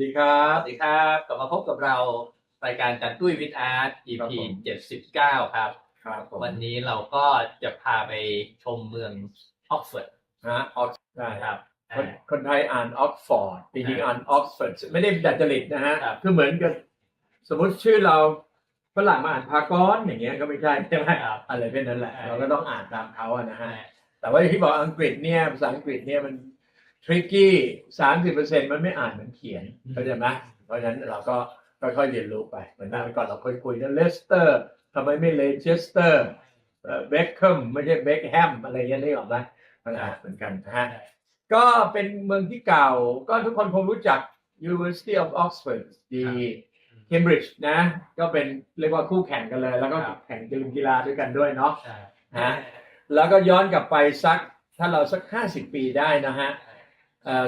ดีครับ สวัสดีครับ กลับมาพบกับเรารายการจันตุ้ยวิทอาร์ตครับ EP ผม79ครับครับผมวันนี้เราก็จะพาไปชมเมืองออกฟอร์ดนะออกได้นะครับ คนคนไทยอ่านออกฟอร์ดจริงๆอ่าอ่านออกฟอร์ดไม่ได้ดัดจริตนะฮะครับคือเหมือนกับสมมติชื่อเราฝรั่งมาอ่านพากอนอย่างเงี้ยก็ไม่ใช่ใช่ไหมครับอะไรเป็นนั้นแหละใช่เราก็ต้องอ่านตามเขาอะนะฮะแต่ว่าอย่างที่บอกอังกฤษเนี่ยภาษาอังกฤษเนี่ยมัน ทริกกี้สามสิบเปอร์เซ็นมันไม่อ่านเหมือนเขียนเข้าใจไหมเพราะฉะนั้นเราก็ค่อยๆเรียนรู้ไป เหมือนเมื่อก่อนเราเคยคุยกันเลสเตอร์ทำไมไม่เลเชสเตอร์เบคแฮมไม่ใช่เบคแฮมอะไรเงี้ยนี่หรอกไหมมันอ่านเหมือนกันนะฮะก็เป็นเมืองที่เก่า ก็ทุกคนคงรู้จัก University of Oxford ดี Cambridge นะ ก็เป็นเรียกว่าคู่แข่งกันเลย แล้วก็ครับแข่งกีฬาด้วยกันด้วยเนาะใช่ฮะแล้วก็ย้อนกลับไปสักถ้าเราสัก50ปีได้นะฮะเอ่อ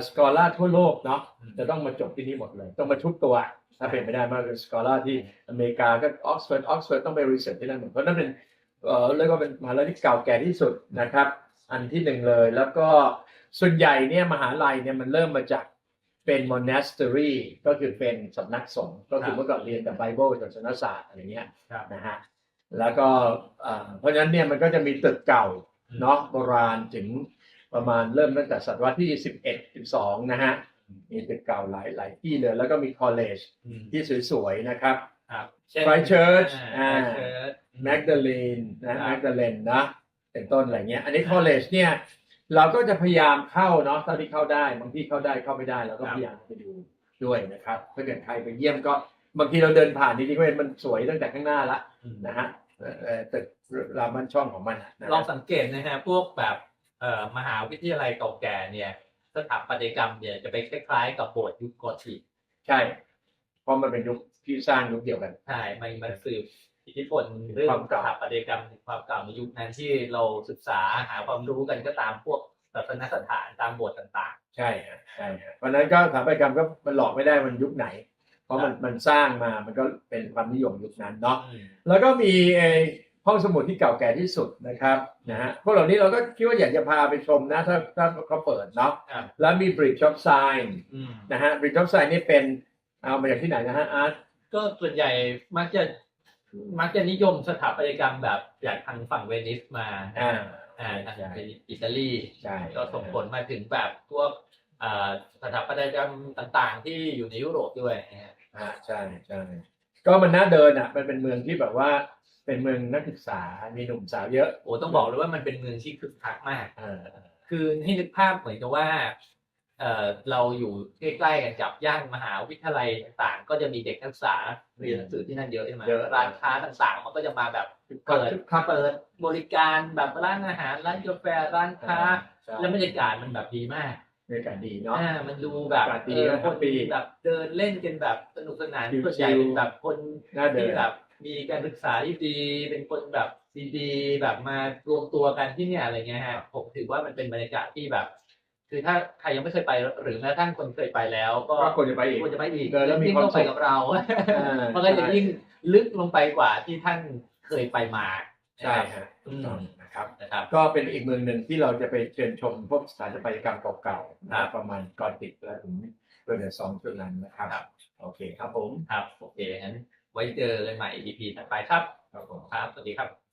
สกอล่าทั่วโลกเนาะจะต้องมาจบที่นี่หมดเลย ต้องมาชุบตัวถ้าเป็นไม่ได้มากคือสกอล่าที่อเมริกาก็ออกซฟอร์ดออกซฟอร์ดต้องไปรีเสิร์ชที่นั่นหมดเพราะนั่นเป็นเอ่อเรียกว่าเป็นมหาลัยที่เก่าแก่ที่สุดนะครับ อันที่หนึ่งเลยแล้วก็ส่วนใหญ่เนี่ยมหาลัยเนี่ยมันเริ่มมาจากเป็น monastery ก็คือเป็นสำนักสงฆ์ก็คือเมื่อก่อนเรียนแต่ไบเบิลศาสนศาสตร์อะไรเงี้ยครับนะฮะแล้วก็เอ่อเพราะฉะนั้นเนี่ยมันก็จะมีตึกเก่าเนาะโบราณถึงประมาณเริ่มตั้งแต่ศตวรรษที่11 12 นะฮะ มีตึกเก่าหลายหลายที่เลย แล้วก็มีคอลเลจอืมที่สวยๆนะครับครับ Christchurch อ่าอ่า Christchurch แมกดาลีนนะครัแมบกดาเลนนะเป็นต้นอะไรเงี้ย อันนี้คอลเลจเนี่ยเราก็จะพยายามเข้าเนาะเท่าที่เข้าได้ บางที่เข้าได้เข้าไม่ได้เราก็พยายามไปดูด้วยนะครับถ้าเกิดใครไปเยี่ยมก็บางทีเราเดินผ่านจริงๆก็เห็นมันสวยตั้งแต่ข้างหน้าละอืมนะฮะเอ่อเอ่อตึกรามบ้านช่องของมันนะฮะลองสังเกตนะฮะพวกแบบเอ่อมหาวิทยาลัยเก่าแก่เนี่ย สถาปัตยกรรมเนี่ยจะไปคล้ายๆกับโบสถ์ยุคกอธิกใช่ เพราะมันเป็นยุคที่สร้างยุคเดียวกัน ใช่มันมันสืบอิทธิพลเรื่องความสเก่าถาปัตยกรรมความเก่าในยุคนั้นที่เราศึกษาหาความรู้กันก็ตามพวกศาสนสถานตามโบสถ์ต่างใช่ฮะใช่ฮะเพราะฉะนั้นก็สถาปัตยกรรมก็มันหลอกไม่ได้มันยุคไหน เพราะมันมันสร้างมามันก็เป็นความนิยมยุคนั้นเนาะๆแล้วก็มีไอ้ ห้องสมุดที่เก่าแก่ที่สุดนะครับนะฮะพวกเหล่านี้เราก็คิดว่าอยากจะพาไปชมนะ ถ้าถ้าเขาเปิดเนาะครับแล้วมี Bridge of Sign อืมนะฮะ Bridge of Sign นี่เป็นเอามาจากที่ไหนนะฮะอาร์ตก็ส่วนใหญ่มักจะมักจะนิยมสถาปัตยกรรมแบบจากทางฝั่งเวนิสมาอ่า อ่าทางใช่ อิตาลีใช่ก็ส่งผลมาถึงแบบพวกอ่าสถาปัตยกรรมต่างๆ ที่อยู่ในยุโรปด้วยนะฮะอ่าใช่ใช่ก็มันน่าเดินอะมันเป็นเมืองที่แบบว่า เป็นเมืองนักศึกษา มีหนุ่มสาวเยอะ โอ้ต้องบอกเลยว่ามันเป็นเมืองที่คึกคักมากเออคือให้นึกภาพเหมือนกับว่าเอ่อเราอยู่ใกล้ๆกันกับย่านมหาวิทยาลัยต่างๆก็จะมีเด็กนักศึกษาเรียนหนังสือที่นั่นเยอะใช่ไหมเยอะร้านค้าต่างๆมันก็จะมาแบบเปิเปิดดครับเปิดบริการแบบร้านอาหารร้านกาแฟร้านค้าใช่แล้วบรรยากาศมันแบบดีมากบรรยากาศดีเนาะอ่ามันดูแบบอากาศดีเออนะคนดีแบบเดินเล่นกันแบบสนุกสนานชิวๆส่วนใหญ่เป็นแบบคนน่าเดิที่นแบบ มีการศึกษาที่ดีเป็นคนแบบดีๆแบบมารวมตัวกันที่เนี่ยอะไรเงี้ยฮะผมถือว่ามันเป็นบรรยากาศที่แบบ คือถ้าใครยังไม่เคยไปหรือแม้กระทั่งคนเคยไปแล้ว ก็ก็ควรจะไปอีก ควรจะไปอีกเดินแล้วมียิ่งความต้องไปสุข กับเราอ่ามันก็จะยิ่งลึกลงไปกว่าที่ท่านเคยไปมาใช่ฮะอืถูกมต้องนะครับ นะครับ ก็เป็นอีกเมืองหนึ่งที่เราจะไปเชิญชมพวกสถาปัตยกรรมเก่าๆครันะบประมาณก่อนติดและถึงเรื่องสองช่วงนั้นนะครับครับ โอเคครับผม ครับโอเคงั้น ไว้เจอกันใหม่ EP ถัดไปครับครับผมครับสวัสดีครับ